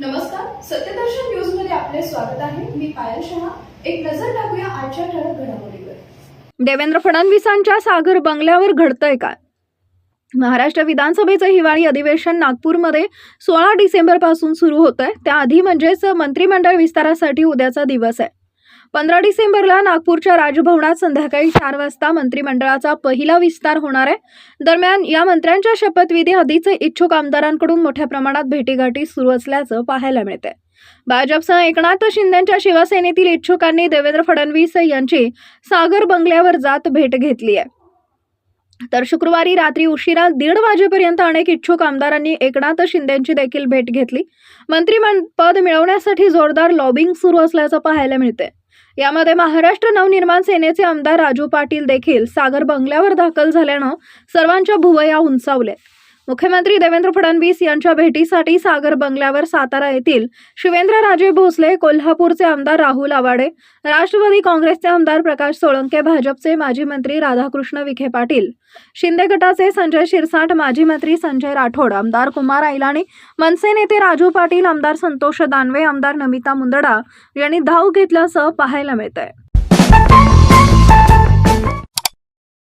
नमस्कार सत्यदर्शन न्यूजमध्ये आपले स्वागत आहे. मी पायल शहा. एक नजर टाकूया आजच्या ठळक घडामोडीवर. देवेंद्र फडणवीसांच्या सागर बंगल्यावर घडतंय काय? महाराष्ट्र विधानसभेचं हिवाळी अधिवेशन नागपूरमध्ये सोळा डिसेंबरपासून सुरू होत आहे त्याआधी म्हणजेच मंत्रिमंडळ विस्तारासाठी उद्याचा दिवस आहे. पंधरा डिसेंबरला नागपूरच्या राजभवनात संध्याकाळी चार वाजता मंत्रिमंडळाचा पहिला विस्तार होणार आहे. दरम्यान या मंत्र्यांच्या शपथविधी आधीच इच्छुक आमदारांकडून मोठ्या प्रमाणात भेटीगाठी सुरू असल्याचं पाहायला मिळतंय. भाजपसह एकनाथ शिंदेच्या शिवसेनेतील इच्छुकांनी देवेंद्र फडणवीस यांची सागर बंगल्यावर जात भेट घेतली आहे. तर शुक्रवारी रात्री उशिरा दीड वाजेपर्यंत अनेक इच्छुक आमदारांनी एकनाथ शिंदेची देखील भेट घेतली. मंत्रिपद मिळवण्यासाठी जोरदार लॉबिंग सुरू असल्याचं पाहायला मिळते यामध्ये महाराष्ट्र नवनिर्माण सेनेचे आमदार राजू पाटील देखील सागर बंगल्यावर दाखल झाल्यानं सर्वांच्या भुवया उंचावल्या मुख्यमंत्री देवेंद्र फडणवीस यांच्या भेटीसाठी सागर बंगल्यावर सातारा येथील शिवेंद्रराजे भोसले कोल्हापूरचे आमदार राहुल आवाडे राष्ट्रवादी काँग्रेसचे आमदार प्रकाश सोळंके भाजपचे माजी मंत्री राधाकृष्ण विखे पाटील शिंदे गटाचे संजय शिरसाट माजी मंत्री संजय राठोड आमदार कुमार ऐलाणी मनसे नेते राजू पाटील आमदार संतोष दानवे आमदार नमिता मुंदडा यांनी धाव घेतल्याचं पाहायला मिळत आहे